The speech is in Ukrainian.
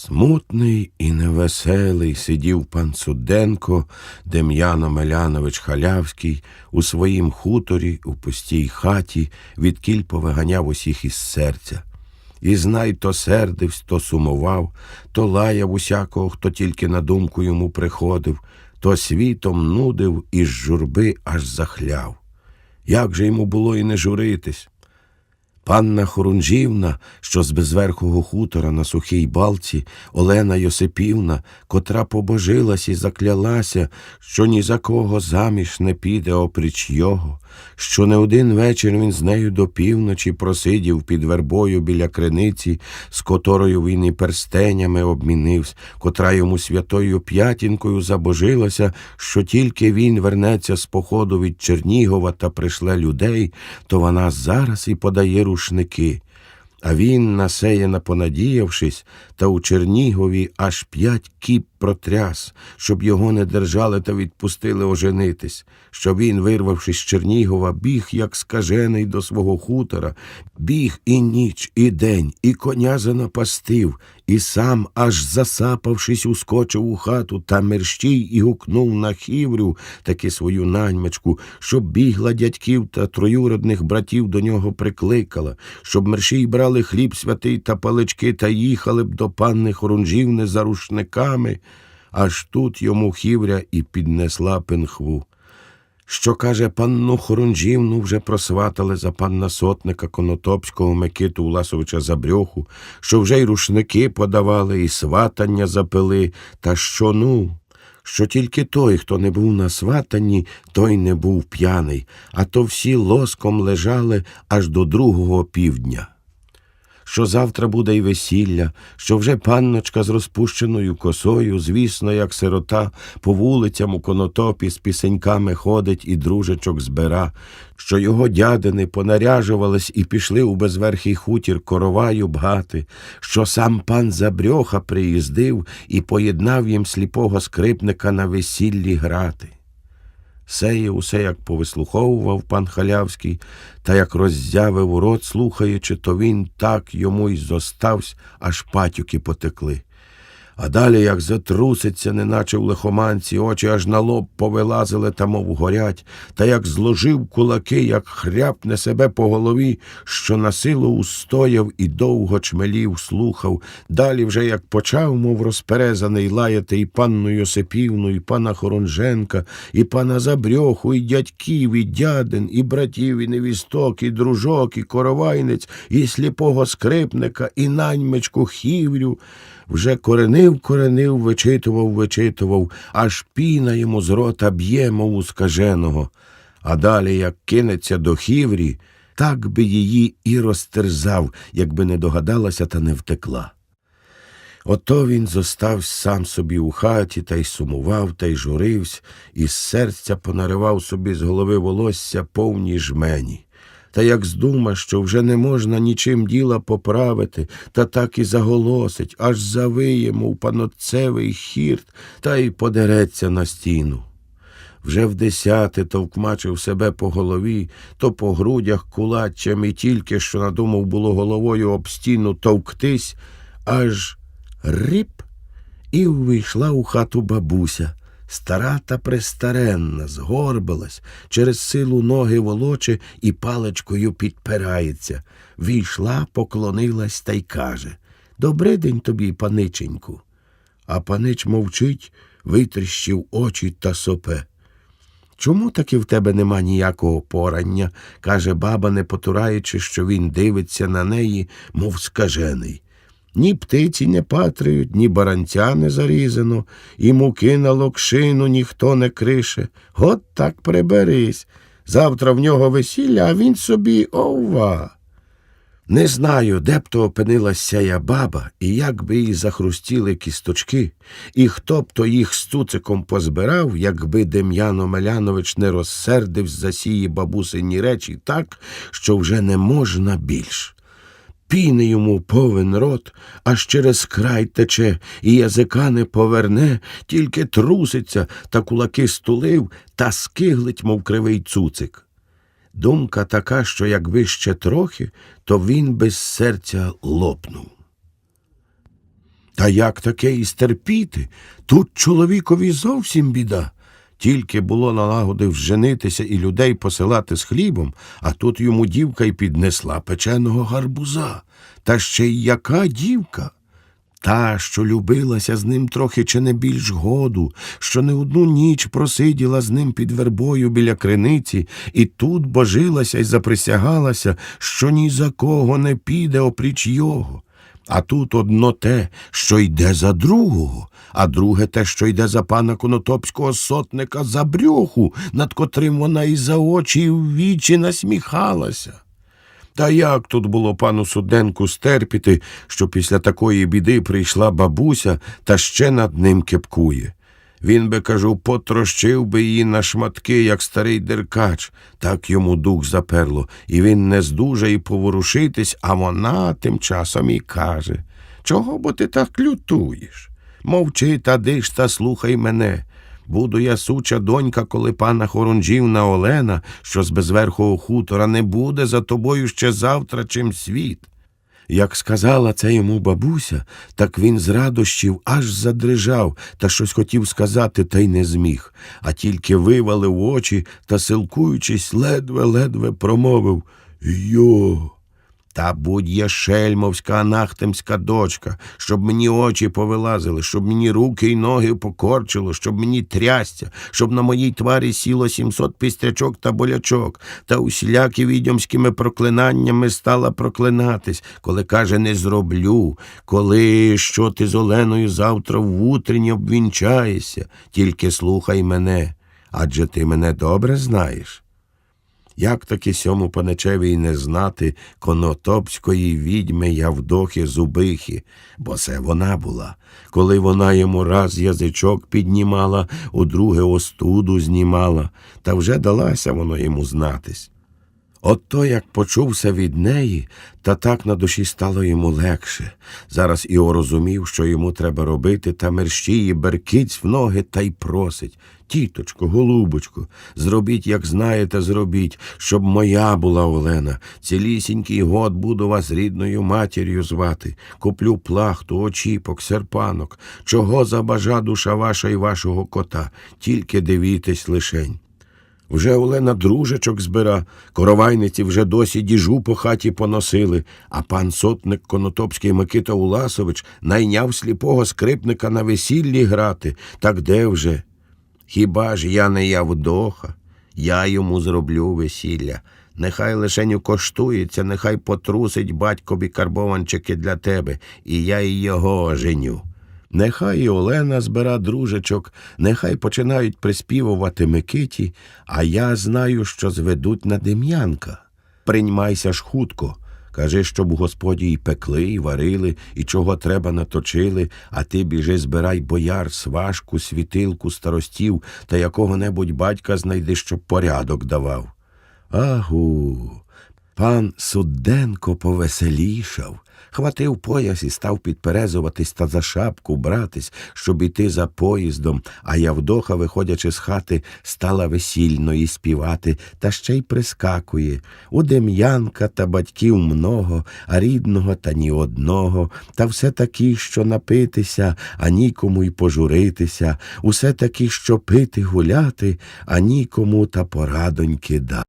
Смутний і невеселий сидів пан Суденко Дем'яно Мелянович Халявський у своїм хуторі у пустій хаті, відкіль повиганяв усіх із серця. І знай то сердивсь, то сумував, то лаяв усякого, хто тільки на думку йому приходив, то світом нудив і з журби аж захляв. Як же йому було і не журитись? Панна Хорунжівна, що з безверхого хутора на сухій балці, Олена Йосипівна, котра побожилась і заклялася, що ні за кого заміж не піде опріч його, що не один вечір він з нею до півночі просидів під вербою біля криниці, з котрою він і перстенями обмінився, котра йому святою п'ятінкою забожилася, що тільки він вернеться з походу від Чернігова та пришле людей, то вона зараз і подає рушники. А він, насеяна понадіявшись, та у Чернігові аж п'ять кіп протряс, щоб його не держали та відпустили оженитись, що він, вирвавшись з Чернігова, біг, як скажений до свого хутора, біг і ніч, і день, і коня занапастив, і сам, аж засапавшись, ускочив у хату та мерщій і гукнув на хіврю таки свою наймичку, щоб бігла дядьків та троюродних братів до нього прикликала, щоб мерщій брали хліб святий та палички та їхали б до панни Хорунжівни за рушниками, аж тут йому хівря і піднесла пенхву. Що, каже, панну Хорунжівну вже просватали за панна сотника Конотопського Микиту Уласовича Забрьоху, що вже й рушники подавали, і сватання запили, та що ну, що тільки той, хто не був на сватанні, той не був п'яний, а то всі лоском лежали аж до другого півдня що завтра буде й весілля, що вже панночка з розпущеною косою, звісно, як сирота, по вулицям у конотопі з пісеньками ходить і дружечок збира, що його дядини понаряжувались і пішли у безверхий хутір короваю бгати, що сам пан Забрьоха приїздив і поєднав їм сліпого скрипника на весіллі грати. Сеє усе як повислуховував пан Халявський, та як роззявив рот, слухаючи, то він так йому й зоставсь, аж патюки потекли. А далі, як затруситься, неначе в лихоманці, очі аж на лоб повилазили та мов горять, та як зложив кулаки, як хряпне себе по голові, що на силу устояв і довго чмелів, слухав. Далі вже як почав, мов розперезаний, лаяти і панну Йосипівну, і пана Хоронженка, і пана Забрьоху, і дядьків, і дядин, і братів, і невісток, і дружок, і коровайнець, і сліпого скрипника, і наймичку хіврю вже коренив, коренив, вичитував, вичитував, аж піна йому з рота б'є, мов у скаженого. А далі, як кинеться до хіврі, так би її і розтерзав, якби не догадалася та не втекла. Ото він зостав сам собі у хаті та й сумував, та й журився, і з серця понаривав собі з голови волосся повні жмені. Та як здума, що вже не можна нічим діла поправити, та так і заголосить, аж завиє, мов панотцевий хірт, та й подереться на стіну. Вже в десяте товкмачив себе по голові, то по грудях кулаччям і тільки що надумав було головою об стіну товктись, аж ріп і увійшла у хату бабуся. Стара та престаренна, згорбилась, через силу ноги волоче і паличкою підпирається. Війшла, поклонилась та й каже Добрий день тобі, паниченьку. А панич мовчить, витріщив очі та сопе. Чому таки в тебе нема ніякого порання? каже баба, не потураючи, що він дивиться на неї, мов скажений. Ні птиці не патриють, ні баранця не зарізано, і муки на локшину ніхто не крише. От так приберись. Завтра в нього весілля, а він собі ова. Не знаю, де б то опинилась сяя баба, і як би їй захрустіли кісточки, і хто б то їх з цуциком позбирав, якби Дем'яно Мелянович не розсердив за сії бабусині речі так, що вже не можна більш піни йому повен рот, аж через край тече, і язика не поверне, тільки труситься та кулаки стулив та скиглить, мов кривий цуцик. Думка така, що якби ще трохи, то він без серця лопнув. Та як таке і стерпіти? Тут чоловікові зовсім біда. Тільки було налагодив женитися і людей посилати з хлібом, а тут йому дівка й піднесла печеного гарбуза. Та ще й яка дівка? Та, що любилася з ним трохи чи не більш году, що не одну ніч просиділа з ним під вербою біля криниці, і тут божилася й заприсягалася, що ні за кого не піде опріч його. А тут одно те, що йде за другого, а друге те, що йде за пана конотопського сотника за брюху, над котрим вона і за очі, і в вічі насміхалася. Та як тут було пану Суденку стерпіти, що після такої біди прийшла бабуся та ще над ним кепкує? Він би, кажу, потрощив би її на шматки, як старий деркач. Так йому дух заперло, і він не здужає поворушитись, а вона тим часом і каже Чого бо ти так лютуєш? Мовчи та диш та слухай мене. Буду я суча донька, коли пана Хоронжівна Олена, що з безверхого хутора, не буде за тобою ще завтра, чим світ. Як сказала це йому бабуся, так він з радощів аж задрижав та щось хотів сказати, та й не зміг, а тільки вивалив очі та, силкуючись, ледве-ледве промовив Йо. Та будь я шельмовська анахтемська дочка, щоб мені очі повилазили, щоб мені руки й ноги покорчило, щоб мені трясця, щоб на моїй тварі сіло сімсот пістрячок та болячок, та усілякі відьомськими проклинаннями стала проклинатись, коли каже не зроблю, коли що ти з Оленою завтра в обвінчаєшся, тільки слухай мене, адже ти мене добре знаєш. Як таки сьому паничеві й не знати конотопської відьми Явдохи Зубихи, бо це вона була, коли вона йому раз язичок піднімала, у друге остуду знімала, та вже далася воно йому знатись. От то, як почувся від неї, та так на душі стало йому легше. Зараз Іо розумів, що йому треба робити, та мерщіє беркиць в ноги та й просить. Тіточко, голубочко, зробіть, як знаєте, зробіть, щоб моя була Олена. Цілісінький год буду вас рідною матір'ю звати. Куплю плахту, очіпок, серпанок. Чого забажа душа ваша і вашого кота, тільки дивітесь лишень. Вже Олена дружечок збира, коровайниці вже досі діжу по хаті поносили, а пан сотник Конотопський Микита Уласович найняв сліпого скрипника на весіллі грати. Так де вже? Хіба ж я не Явдоха? Я йому зроблю весілля. Нехай лишеню коштується, нехай потрусить батькові карбованчики для тебе, і я й його оженю. Нехай і Олена збира дружечок, нехай починають приспівувати Микиті, а я знаю, що зведуть на Дем'янка. Приймайся ж хутко. Кажи, щоб господі і пекли, і варили, і чого треба наточили, а ти біжи збирай бояр, сважку, світилку, старостів та якого-небудь батька знайди, щоб порядок давав. Агу. Пан Суденко повеселішав, хватив пояс і став підперезуватись та за шапку братись, щоб іти за поїздом, а Явдоха, виходячи з хати, стала весільно і співати, та ще й прискакує. У Дем'янка та батьків много, а рідного та ні одного, та все такі, що напитися, а нікому й пожуритися, усе такі, що пити гуляти, а нікому та порадоньки дати.